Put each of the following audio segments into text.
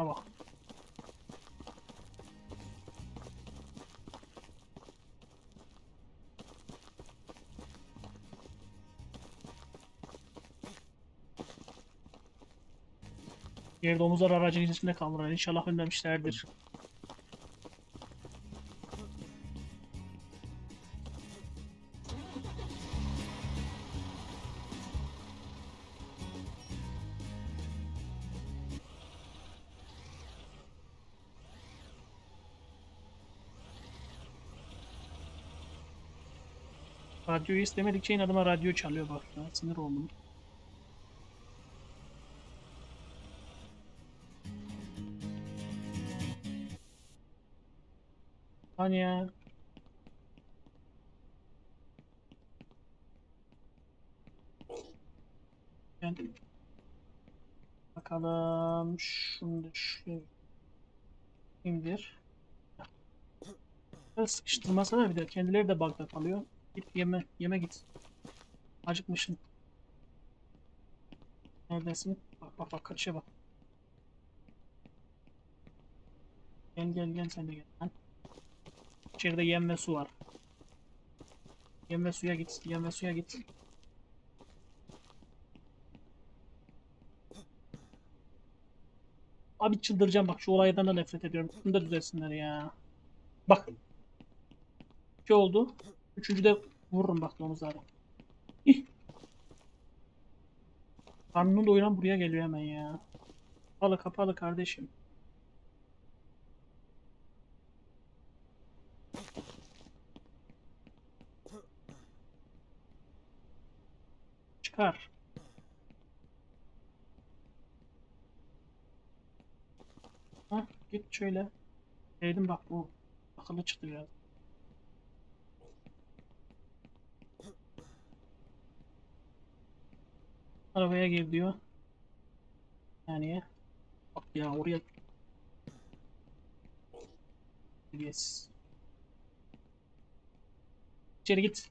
Şunlara bak. Diğer domuzlar aracın içinde kaldılar. İnşallah ölmemişlerdir. Radyoyu istemedikçe inadıma radyo çalıyor bak ya. Sinir oldum. Hani ya. Gel. Bakalım. Şunu da şu indir. Bir de. Kendileri de bug'da kalıyor. Git yeme. Yeme git. Acıkmışsın. Neredesin? Bak bak bak kaçıyor bak. Gel gel gel sen de gel. İçeride yem ve su var. Yem ve suya git. Yem ve suya git. Abi çıldıracağım bak şu olaydan da nefret ediyorum. Bunu da düzelsinler ya. Bak. İki oldu. Üçüncüde vururum bak domuzları. İh. Karnını doyuran buraya geliyor hemen ya. Kapalı kapalı kardeşim. Çıkar. Hah git şöyle. Dedim bak bu akıllı çıktı biraz. Arabaya gir diyor. Yani bak ya oraya Yes. İçeri git.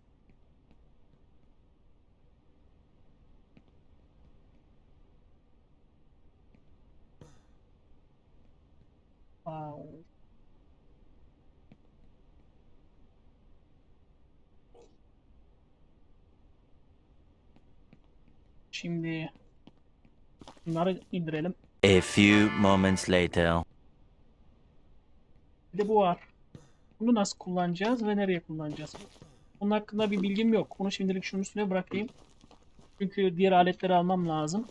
Wow. Şimdi bunları indirelim. A few moments later. Bir de bu var. Bunu nasıl kullanacağız ve nereye kullanacağız? Bunun hakkında bir bilgim yok. Bunu şimdilik şunun üstüne bırakayım. Çünkü diğer aletleri almam lazım.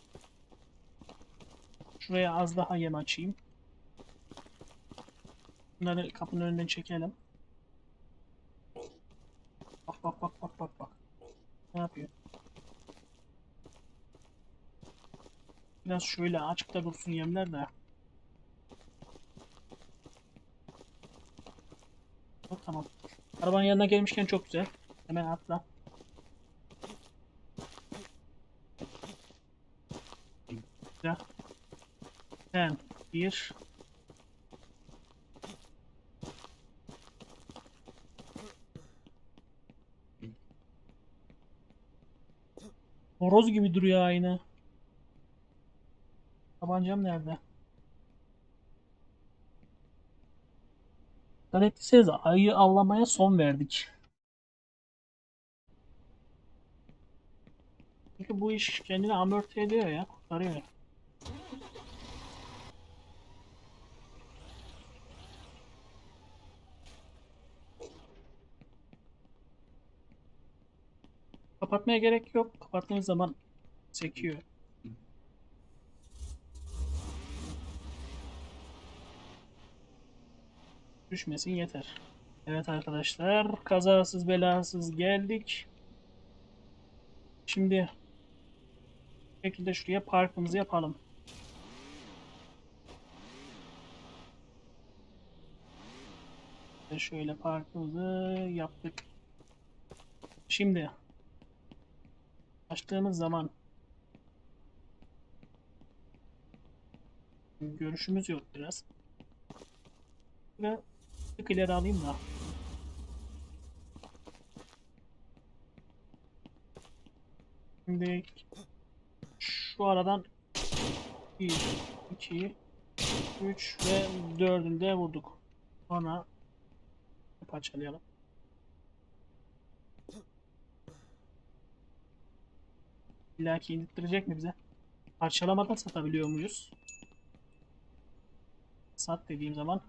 Şuraya az daha yem açayım. Bunları kapının önünden çekelim. Bak bak bak bak bak bak. Ne yapıyor? Biraz şöyle açıkta dursun yemler de. Hop, tamam. Arabanın yanına gelmişken çok güzel. Hemen atla. Güzel. Sen bir. Horoz gibi duruyor aynı. Tabancam nerede? Dikkat ettiyseniz ayı avlamaya son verdik. Çünkü bu iş kendini amorti ediyor ya. Kurtarıyor. Kapatmaya gerek yok. Kapattığınız zaman sekiyor. Düşmesin yeter. Evet arkadaşlar kazasız belasız geldik. Şimdi bu şekilde şuraya parkımızı yapalım. Şöyle parkımızı yaptık. Şimdi açtığımız zaman görüşümüz yok biraz. Ve ileri alayım da. Şimdi şu aradan 1, 2, 3 ve 4'ünü de vurduk. Sonra parçalayalım. İlla ki indirttirecek mi bize? Parçalamadan satabiliyor muyuz? Sat dediğim zaman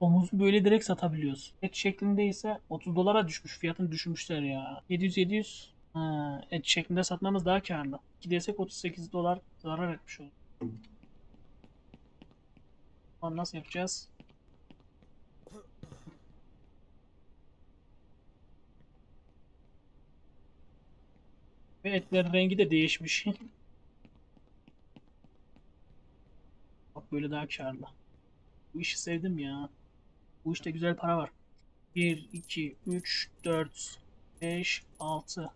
omuzu böyle direkt satabiliyoruz. Et şeklinde ise 30 dolara düşmüş. Fiyatını düşürmüşler ya. 700 700 ha, et şeklinde satmamız daha karlı. 2 desek 38 dolar zarar etmiş olur. Onu nasıl yapacağız? Ve etlerin rengi de değişmiş. Bak böyle daha karlı. Bu işi sevdim ya. Bu işte güzel para var. 1, 2, 3, 4, 5, 6.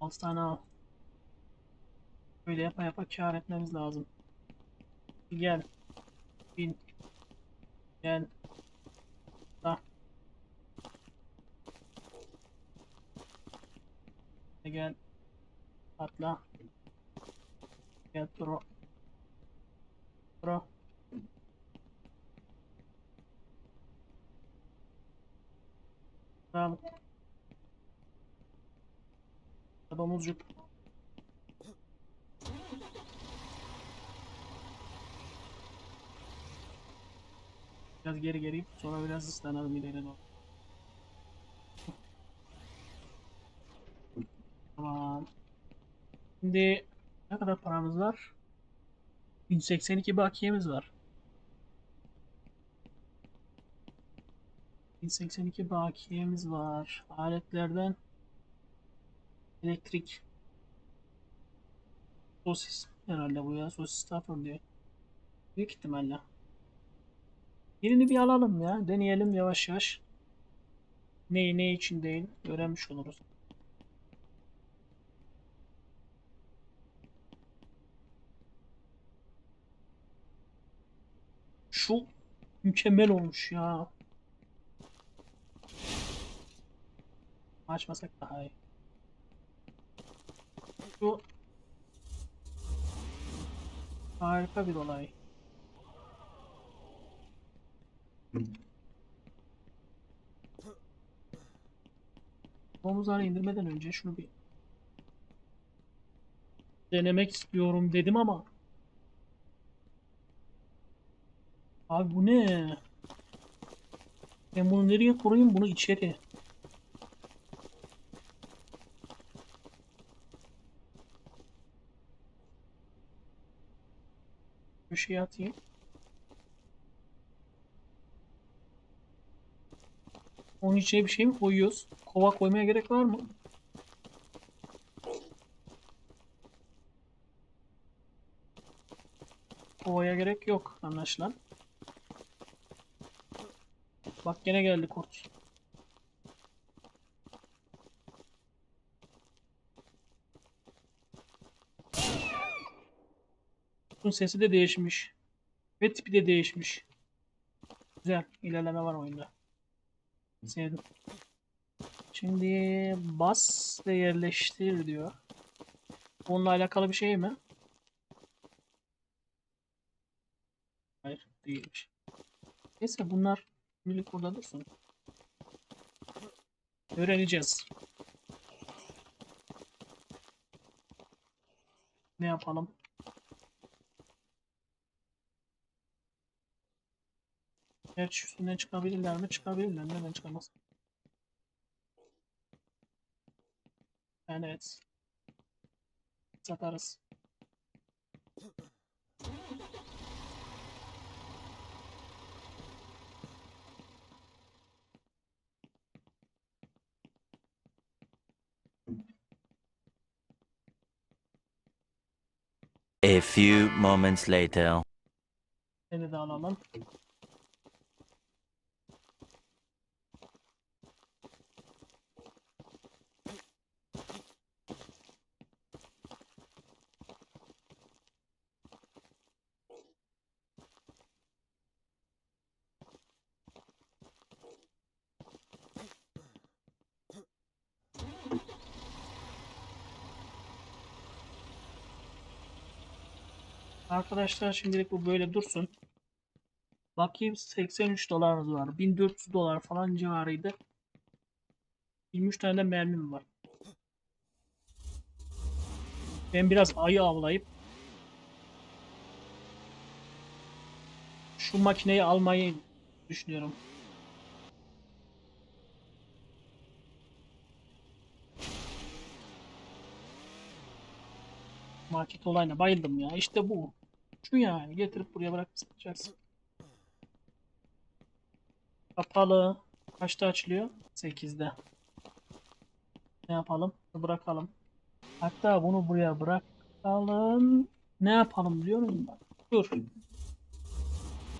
6 tane al. Böyle yapa yapa kar etmemiz lazım. Gel. Bin. Gel. Da. Gel. Atla. Gel pro. Pro. Tamam. Domuzcuk. Biraz geri geri sonra biraz ıslanalım ileri doğru. Tamam. Şimdi ne kadar paramız var? 1082 bakiyemiz var. 1082 bakiyemiz var. Aletlerden elektrik sosis herhalde bu ya. Sosis stafır diyor. Büyük ihtimalle. Birini bir alalım ya. Deneyelim yavaş yavaş. Neyi ne için değil öğrenmiş oluruz. Şu mükemmel olmuş ya. Açmasak daha iyi. Şu harika bir olay. Omuzları indirmeden önce şunu bir denemek istiyorum dedim ama Abi bu ne? Ben bunu nereye koyayım? Bunu içeri. Köşeye atayım. Onun içine bir şey mi koyuyoruz? Kova koymaya gerek var mı? Kovaya gerek yok anlaşılan. Bak gene geldi kurt. Kurtun sesi de değişmiş. Ve tipi de değişmiş. Güzel. ilerleme var oyunda. Sevdim. Şimdi bas ve yerleştir diyor. Onunla alakalı bir şey mi? Hayır değilmiş. Neyse bunlar şimdilik burada dursun. Öğreneceğiz. Ne yapalım? Gerçi üstünden çıkabilirler mi? Çıkabilirler. Neden çıkamaz? Yani evet. Satarız. A few moments later. Seni de alalım. Arkadaşlar şimdilik bu böyle dursun. Bakayım 83 dolarımız var. 1400 dolar falan civarıydı. 23 tane de mermim var. Ben biraz ayı avlayıp şu makineyi almayı düşünüyorum. Market olayına bayıldım ya. İşte bu. Şu yani. Getirip buraya bırakıp satacaksın. Kapalı. Kaçta açılıyor? 8'de. Ne yapalım? Bırakalım. Hatta bunu buraya bırakalım. Ne yapalım biliyor musun? Dur.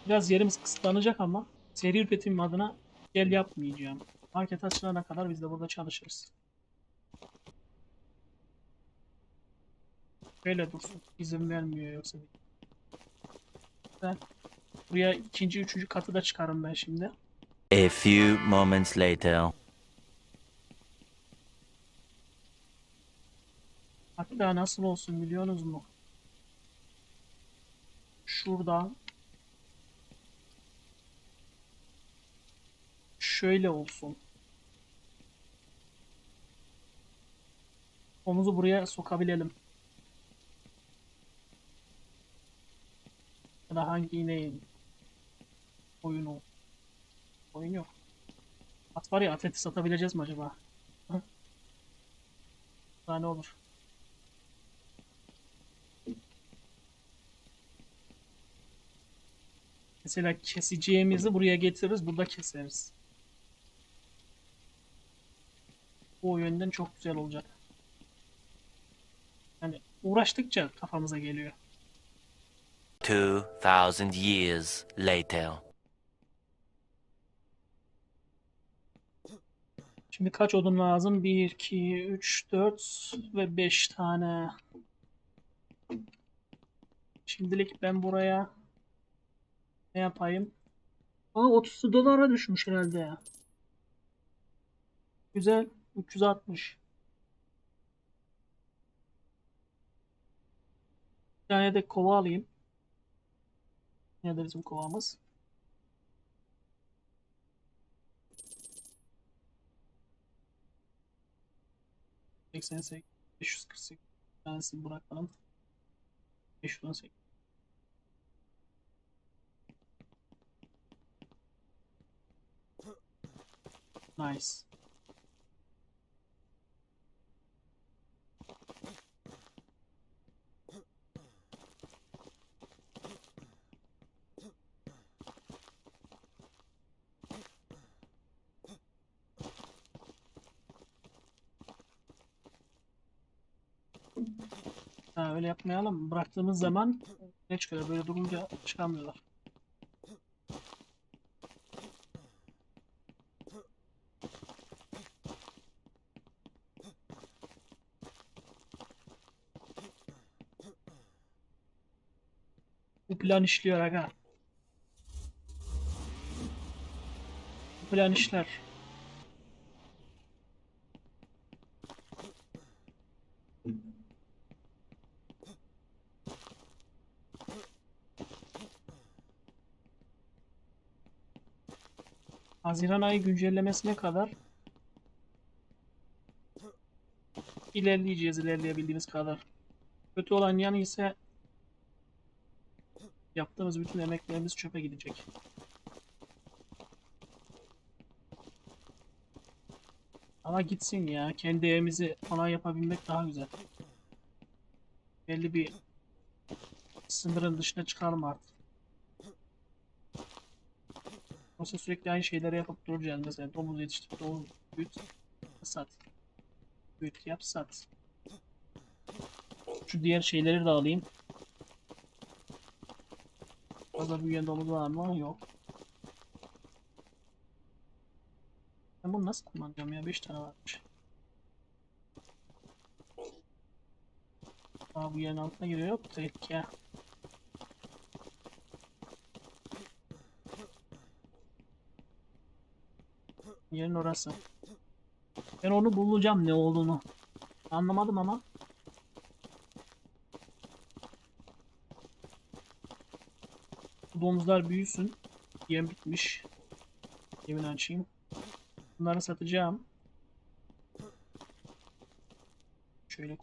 Biraz yerimiz kısıtlanacak ama seri üretim adına gel yapmayacağım. Market açılana kadar biz de burada çalışırız. Böyle dursun. İzin vermiyor yoksa. Ben buraya ikinci, üçüncü katı da çıkarım ben şimdi. A few moments later. Hatta nasıl olsun biliyorsunuz mu? Şurada şöyle olsun. Omuzu buraya sokabilelim. Ya da hangi ineğin oyunu oyun yok. At var ya ateti satabileceğiz mi acaba? Daha ne olur? Mesela keseceğimizi buraya getiririz, burada keseriz. Bu o yönden çok güzel olacak. Yani uğraştıkça kafamıza geliyor. 2000 years later. Şimdi kaç odun lazım? 1, 2, 3, 4 ve 5 tane. Şimdilik ben buraya ne yapayım? Aa 30 dolara düşmüş herhalde ya. Güzel. 360. Bir tane de kova alayım. Nerede bizim kovamız? Seksen sekiz, 548 tanesini bırakalım. 518. Nice. Ha, öyle yapmayalım. Bıraktığımız zaman ne çıkıyor? Böyle durunca çıkamıyorlar. Bu plan işliyor aga. Bu plan işler. Haziran ayı güncellemesine kadar ilerleyeceğiz ilerleyebildiğimiz kadar. Kötü olan yanı ise yaptığımız bütün emeklerimiz çöpe gidecek. Ama gitsin ya. Kendi evimizi falan yapabilmek daha güzel. Belli bir sınırın dışına çıkalım artık. Yoksa sürekli aynı şeyleri yapıp duracağız. Mesela domuz yetiştir, domuz büyüt, sat. Büyüt, yap, sat. Şu diğer şeyleri de alayım. Fazla büyüyen domuz var mı? Yok. Ben bunu nasıl kullanacağım ya? 5 tane varmış. Aa bu yerin altına giriyor. Tehlike. Yerin orası. Ben onu bulacağım ne olduğunu. Anlamadım ama. Bu domuzlar büyüsün. Yem bitmiş. Yemin açayım. Bunları satacağım. Şöyle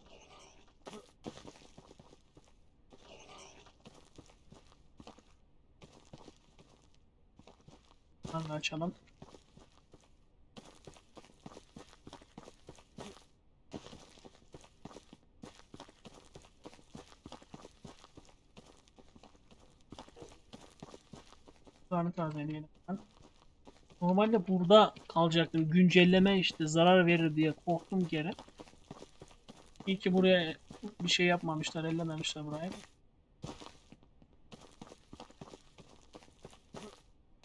Bunları açalım. Bunları tazeleyelim. Normalde burada kalacaktım. Güncelleme işte zarar verir diye korktum geri. İyi ki buraya bir şey yapmamışlar, ellememişler burayı.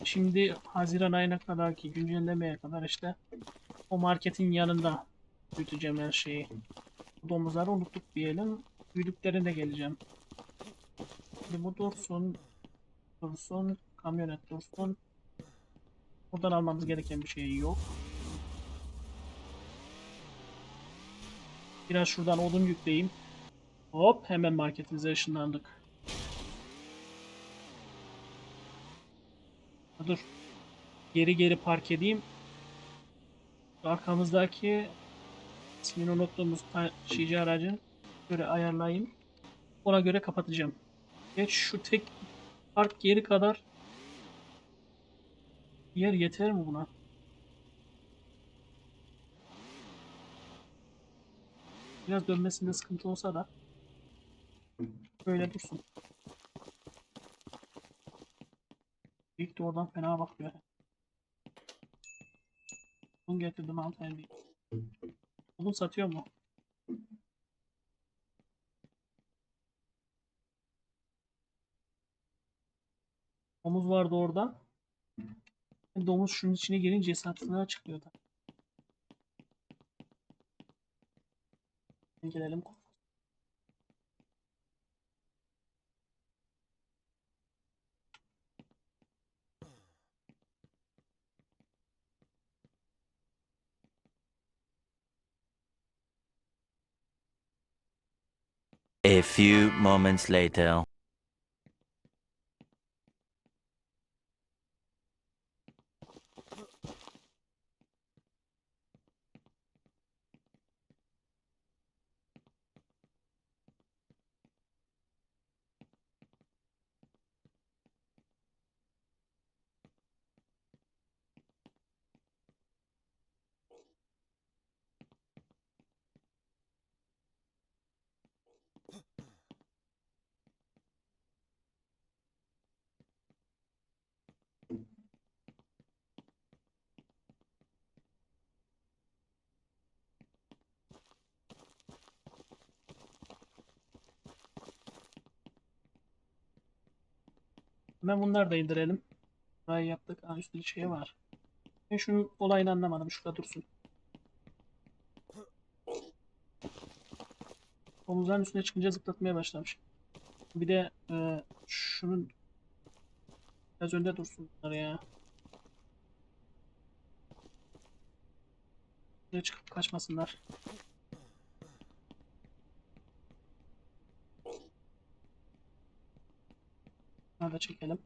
Şimdi Haziran ayına kadar ki güncellemeye kadar işte o marketin yanında büyüteceğim her şeyi. Domuzları unuttuk diyelim. Büyüdüklerinde geleceğim. Şimdi bu dursun. Dursun. Kamyonet dursun. Buradan almamız gereken bir şey yok. Biraz şuradan odun yükleyeyim. Hop hemen marketimize ışınlandık. Dur. Geri geri park edeyim. Arkamızdaki ismini unuttuğumuz taşıyıcı aracın göre ayarlayayım. Ona göre kapatacağım. Geç şu tek park yeri kadar yer yeter mi buna? Biraz dönmesinde sıkıntı olsa da böyle dursun. İlk de oradan fena bakıyor. Bunu getirdim hanımefendi. Bunu satıyor mu? Domuz vardı orada. Domuz şunun içine girince satılığa çıkıyordu. Gelelim. A few moments later. Hemen bunları da indirelim. Burayı yaptık. Aa, üstte şey var. Ben şunun olayını anlamadım. Şurada dursun. Omuzların üstüne çıkınca zıplatmaya başlamış. Bir de e, şunun biraz önde dursun ya. Buraya çıkıp kaçmasınlar. Bunları da çekelim.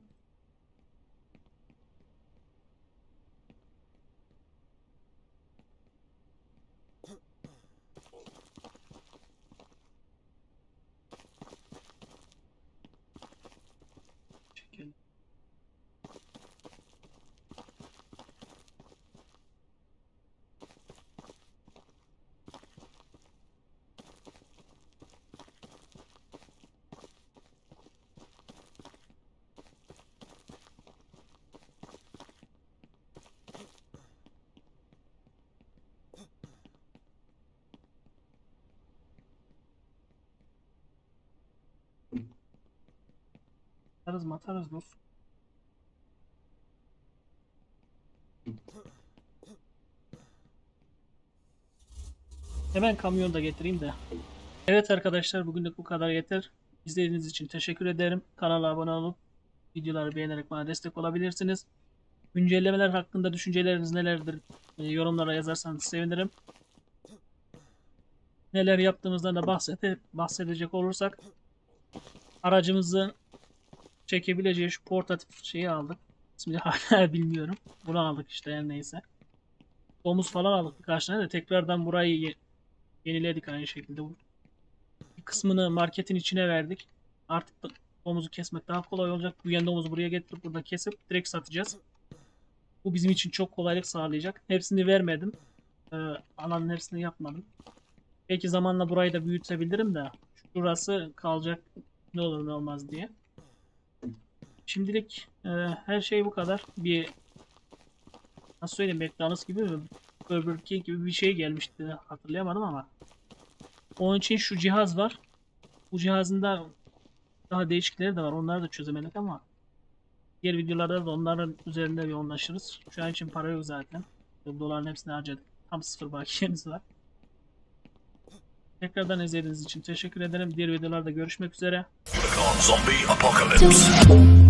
Atarız mı atarız dostum. Hemen kamyonu da getireyim de. Evet arkadaşlar bugünlük bu kadar yeter. İzlediğiniz için teşekkür ederim. Kanala abone olup videoları beğenerek bana destek olabilirsiniz. Güncellemeler hakkında düşünceleriniz nelerdir? E, yorumlara yazarsanız sevinirim. Neler yaptığımızdan da bahsede, bahsedecek olursak aracımızı çekebileceği şu portatif şeyi aldık. İsmini hala bilmiyorum. Bunu aldık işte her neyse. Domuz falan aldık birkaç tane de tekrardan burayı ye- yeniledik aynı şekilde. Bir kısmını marketin içine verdik. Artık domuzu kesmek daha kolay olacak. Büyüyen domuzu buraya getirip burada kesip direkt satacağız. Bu bizim için çok kolaylık sağlayacak. Hepsini vermedim. Ee, alanın hepsini yapmadım. Belki zamanla burayı da büyütebilirim de şurası kalacak ne olur ne olmaz diye. Şimdilik e, her şey bu kadar. Bir nasıl söyleyeyim McDonald's gibi mi? Burger King gibi bir şey gelmişti. Hatırlayamadım ama. Onun için şu cihaz var. Bu cihazın da daha değişikleri de var. Onları da çözemedik ama diğer videolarda da onların üzerinde yoğunlaşırız. Şu an için para yok zaten. Doların hepsini harcadık. Tam sıfır bakiyemiz var. Tekrardan izlediğiniz için teşekkür ederim. Diğer videolarda görüşmek üzere. Zombie apocalypse.